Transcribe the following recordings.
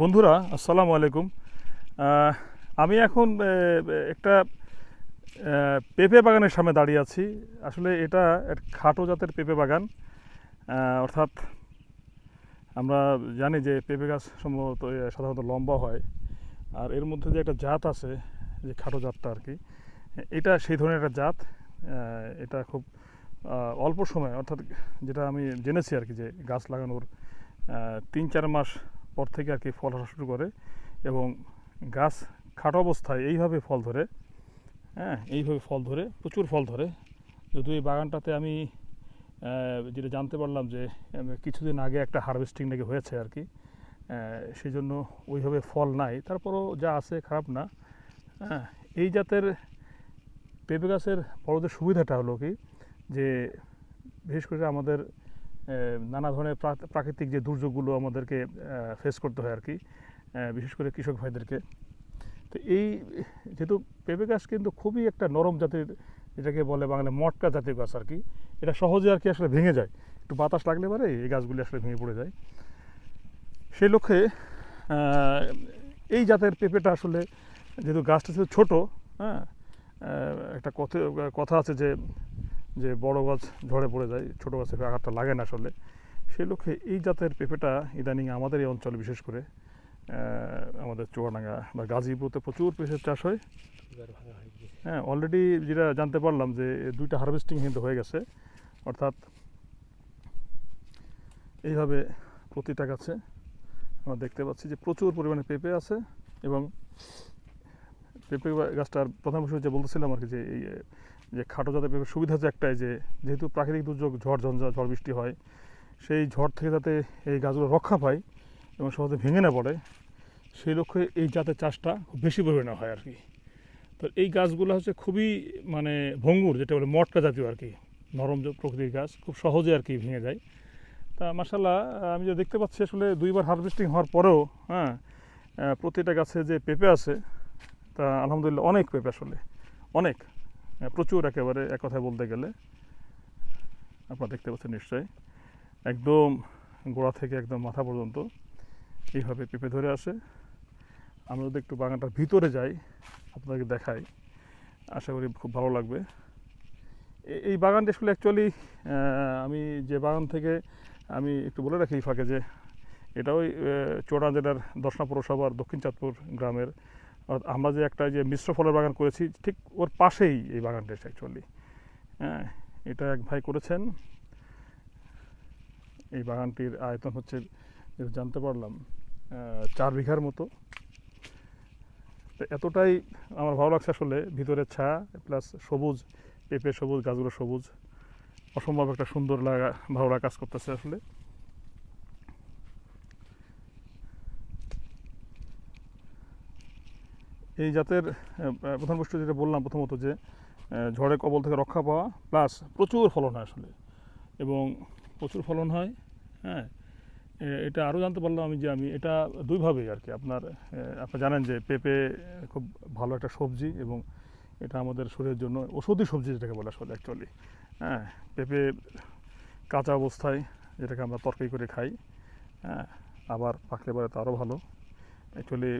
বন্ধুরা, আসসালামু আলাইকুম। আমি এখন একটা পেঁপে বাগানের সামনে দাঁড়িয়ে আছি। আসলে এটা এক খাটো জাতের পেঁপে বাগান। অর্থাৎ আমরা জানি যে পেঁপে গাছ সম্ভবত সাধারণত লম্বা হয়। আর এর মধ্যে যে একটা জাত আছে, যে খাটো জাতটা আর কি, এটা সেই ধরনের একটা জাত। এটা খুব অল্প সময়, অর্থাৎ যেটা আমি জেনেছি আর কি, যে গাছ লাগানোর তিন চার মাস পর থেকে আর কি ফল আসা শুরু করে এবং গাছ খাটো অবস্থায় এইভাবে ফল ধরে হ্যাঁ এইভাবে ফল ধরে, প্রচুর ফল ধরে। যদিও এই বাগানটাতে আমি যেটা জানতে পারলাম যে কিছুদিন আগে একটা হারভেস্টিং নাকি হয়েছে আর কি সেই জন্য ওইভাবে ফল নাই। তারপরও যা আছে খারাপ না। হ্যাঁ এই জাতের পেঁপে গাছের বড়দের সুবিধাটা হলো কি, যে, বিশেষ করে আমাদের নানা ধরনের প্রা- প্রাকৃতিক যে দুর্যোগগুলো আমাদেরকে ফেস করতে হয় আর কি বিশেষ করে কৃষক ভাইদেরকে। তো এই, যেহেতু পেঁপে গাছ কিন্তু খুবই একটা নরম জাতের, যেটাকে বলে বাংলা মটকা জাতীয় গাছ আর কি এটা সহজে আর কি আসলে ভেঙে যায়। একটু বাতাস লাগলে পারে, এই গাছগুলি আসলে ভেঙে পড়ে যায়। সেই লক্ষ্যে এই জাতের পেঁপেটা আসলে যেহেতু গাছটা ছোটো হ্যাঁ একটা কথা কথা আছে যে যে বড় গাছ ঝড়ে পড়ে যায়, ছোটো গাছে আঘাতটা লাগে না আসলে সেই লক্ষ্যে এই জাতের পেঁপেটা ইদানিং আমাদের এই অঞ্চলে বিশেষ করে আমাদের চুয়াডাঙ্গা বা গাজীপুরতে প্রচুর পেঁপের চাষ হয়। হয়ে অলরেডি যেটা জানতে পারলাম যে দুইটা হারভেস্টিং কিন্তু হয়ে গেছে, অর্থাৎ এইভাবে প্রতিটা গাছে আমরা দেখতে পাচ্ছি যে প্রচুর পরিমাণে পেঁপে আছে এবং পেঁপে গাছটার প্রধান বিষয় যে বলতেছিলাম আর কি যে এই যে খাটো যাতে সুবিধা হচ্ছে একটাই যে, যেহেতু প্রাকৃতিক দুর্যোগ, ঝড় ঝঞ্ঝা, ঝড় বৃষ্টি হয়, সেই ঝড় থেকে যাতে এই গাছগুলো রক্ষা পায় এবং সহজে ভেঙে না পড়ে, সেই লক্ষ্যে এই জাতের চাষটা খুব বেশি পরিমাণে হয় আর কি। তো এই গাছগুলো হচ্ছে খুবই মানে ভঙ্গুর, যেটা বলে মটকা জাতীয় আর কি। নরম প্রকৃতির গাছ, খুব সহজে আর কি ভেঙে যায়। তা মাসাল্লাহ আমি যে দেখতে পাচ্ছি আসলে দুইবার হারভেস্টিং হওয়ার পরেও হ্যাঁ প্রতিটা গাছে যে পেঁপে আছে, তা আলহামদুলিল্লাহ অনেক পেঁপে আসলে, অনেক। প্রচুর একেবারে এক কথায় বলতে গেলে। আপনারা দেখতে পাচ্ছেন নিশ্চয়ই। একদম গোড়া থেকে একদম মাথা পর্যন্ত এইভাবে পেঁপে ধরে আসে। আমরা যদি একটু বাগানটার ভিতরে যাই, আপনাদেরকে দেখাই। আশা করি খুব ভালো লাগবে। এই বাগানটি আসলে অ্যাকচুয়ালি আমি যে বাগান থেকে আমি একটু বলে রাখি ফাঁকে যে, এটা ওই চোড়া জেলার দর্শনা পৌরসভার দক্ষিণ চাঁদপুর গ্রামের আমরা যে একটা যে মিশ্র ফলের বাগান করেছি, ঠিক ওর পাশেই এই বাগানটা অ্যাকচুয়ালি হ্যাঁ এটা এক ভাই করেছেন। এই বাগানটির আয়তন হচ্ছে জানতে পারলাম চার বিঘার মতো। এতটাই আমার ভালো লাগছে আসলে, ভিতরে ছা, প্লাস সবুজ, পেঁপে সবুজ, গাছগুলো সবুজ। অসম্ভব একটা সুন্দর লাগা, ভালো লাগা কাজ করতেছে আসলে। এই জাতের প্রধান বস্তু যেটা বললাম প্রথমত যে ঝড়ের কবল থেকে রক্ষা পাওয়া, প্লাস প্রচুর ফলন হয় আসলে। এবং প্রচুর ফলন হয় হ্যাঁ। এটা আরও জানতে পারলাম আমি যে আমি, এটা দুইভাবে আর কি। আপনার আপনি জানেন যে পেঁপে খুব ভালো একটা সবজি এবং এটা আমাদের শরীরের জন্য ওষুধি সবজি যেটাকে বলে আসলে অ্যাকচুয়ালি হ্যাঁ। পেঁপে কাঁচা অবস্থায় যেটাকে আমরা তরকারি করে খাই হ্যাঁ। আবার পাকলে পারে তো আরও ভালো। অ্যাকচুয়ালি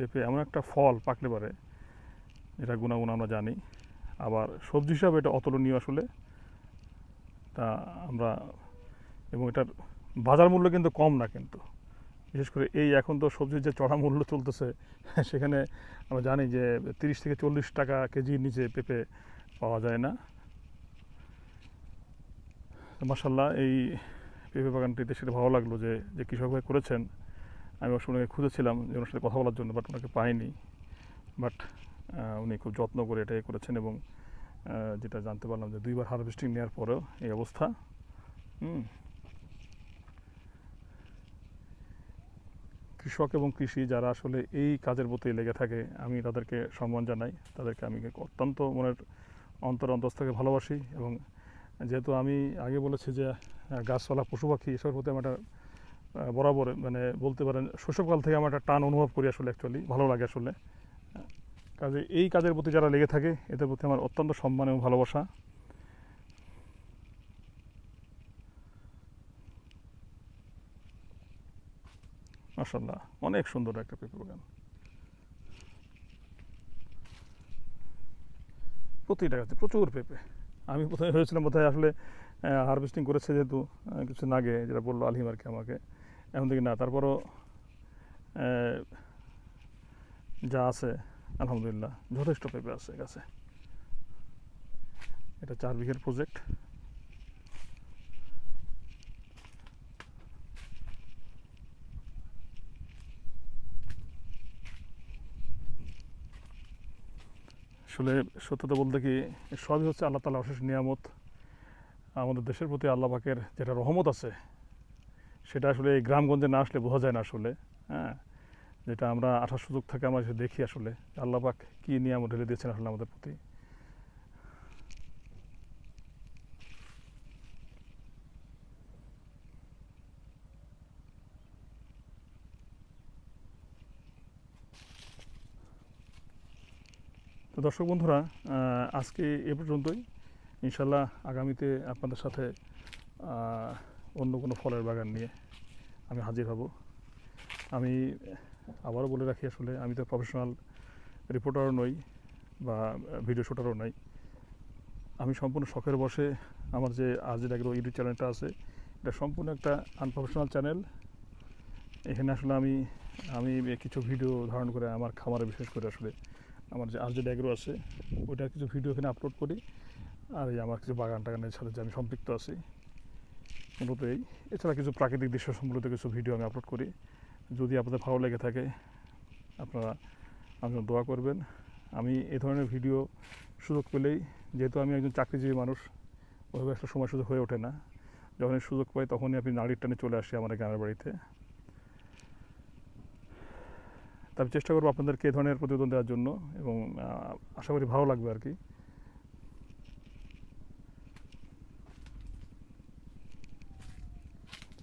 পেঁপে এমন একটা ফল পাকলে পারে, যেটা গুণাগুণ আমরা জানি। আবার সবজি হিসাবে এটা অতুলনীয় আসলে। তা আমরা, এবং এটার বাজার মূল্য কিন্তু কম না কিন্তু। বিশেষ করে এই এখন তো সবজির যে চড়া মূল্য চলতেছে, সেখানে আমরা জানি যে তিরিশ থেকে চল্লিশ টাকা কেজির নিচে পেঁপে পাওয়া যায় না। মাসাল্লাহ এই পেঁপে বাগানটিতে সেটা ভালো লাগল যে যে কৃষক ভাই করেছেন। আমি অবশ্য ওনাকে খুঁজেছিলাম যে ওনার সাথে কথা বলার জন্য বাট ওনাকে পাইনি। বাট উনি খুব যত্ন করে এটাই করেছেন এবং যেটা জানতে পারলাম যে দুইবার হারভেস্টিং নেওয়ার পরেও এই অবস্থা। হুম। কৃষক এবং কৃষি যারা আসলে এই কাজের প্রতি লেগে থাকে, আমি তাদেরকে সম্মান জানাই। তাদেরকে আমি অত্যন্ত মনের অন্তর অন্তস্থ থেকে ভালোবাসি এবং যেহেতু আমি আগে বলেছি যে গাছপালা, পশু পাখি, এসবের প্রতি আমার একটা বরাবর মানে বলতে পারেন, শৈশবকাল থেকে আমার একটা টান অনুভব করি আসলে অ্যাকচুয়ালি ভালো লাগে আসলে। কাজে এই কাজের প্রতি যারা লেগে থাকে, এদের প্রতি আমার অত্যন্ত সম্মান এবং ভালোবাসা। মাসাল্লাহ অনেক সুন্দর একটা পেঁপে বাগান প্রতিটা গাছে প্রচুর পেঁপে আমি প্রথমে ভেবেছিলাম বোধহয় আসলে হারভেস্টিং করেছে যেহেতু কিছুদিন আগে যেটা বলল আলহিম আর কি আমাকে। এখন থেকে না, তারপরও যা আছে, আলহামদুলিল্লাহ, যথেষ্ট পেঁপে আছে গাছে এটা চার বিঘের প্রজেক্ট আসলে সত্যতা বলতে কি, সবই হচ্ছে আল্লাহ তালা অশেষ নিয়ামত। আমাদের দেশের প্রতি আল্লাহ পাকের যেটা রহমত আছে সেটা আসলে এই গ্রামগঞ্জে না আসলে বোঝা যায় না আসলে হ্যাঁ? যেটা আমরা আসার সুযোগ থাকে আমরা দেখি আসলে। আল্লাহ পাক কী নিয়ামত ঢেলে দিয়েছেন আসলে আমাদের প্রতি। তো দর্শক বন্ধুরা আজকে এ পর্যন্তই। ইনশাল্লাহ আগামীতে আপনাদের সাথে অন্য কোনো ফলের বাগান নিয়ে আমি হাজির হব। আমি আবারও বলে রাখি আসলে, আমি তো প্রফেশনাল রিপোর্টারও নই বা ভিডিও শুটারও নই। আমি সম্পূর্ণ শখের বসে আমার যে আজ ডাকের ইউটিউব চ্যানেলটা আছে, এটা সম্পূর্ণ একটা আনপ্রফেশনাল চ্যানেল এখানে আসলে আমি আমি কিছু ভিডিও ধারণ করে আমার খামারে বিশেষ করে আসলে আমার যে আর যে ড্যাগ্রো আছে ওইটার কিছু ভিডিও এখানে আপলোড করি। আর এই আমার কিছু বাগান টাগানের সাথে যে আমি সম্পৃক্ত আছি মূলত এই। এছাড়া কিছু প্রাকৃতিক দৃশ্য সম্বলিত কিছু ভিডিও আমি আপলোড করি। যদি আপনাদের ভালো লেগে থাকে, আপনারা আমার দোয়া করবেন। আমি এই ধরনের ভিডিও সুযোগ পেলেই, যেহেতু আমি একজন চাকরিজীবী মানুষ ওইভাবে একটা সময় সুযোগ হয়ে ওঠে না। যখনই সুযোগ পাই, তখনই আপনি নাড়ির টানে চলে আসি আমার গ্রামের বাড়িতে। তা আমি চেষ্টা করব আপনাদেরকে এই ধরনের প্রতিবেদন দেওয়ার জন্য এবং আশা করি ভালো লাগবে আর কি।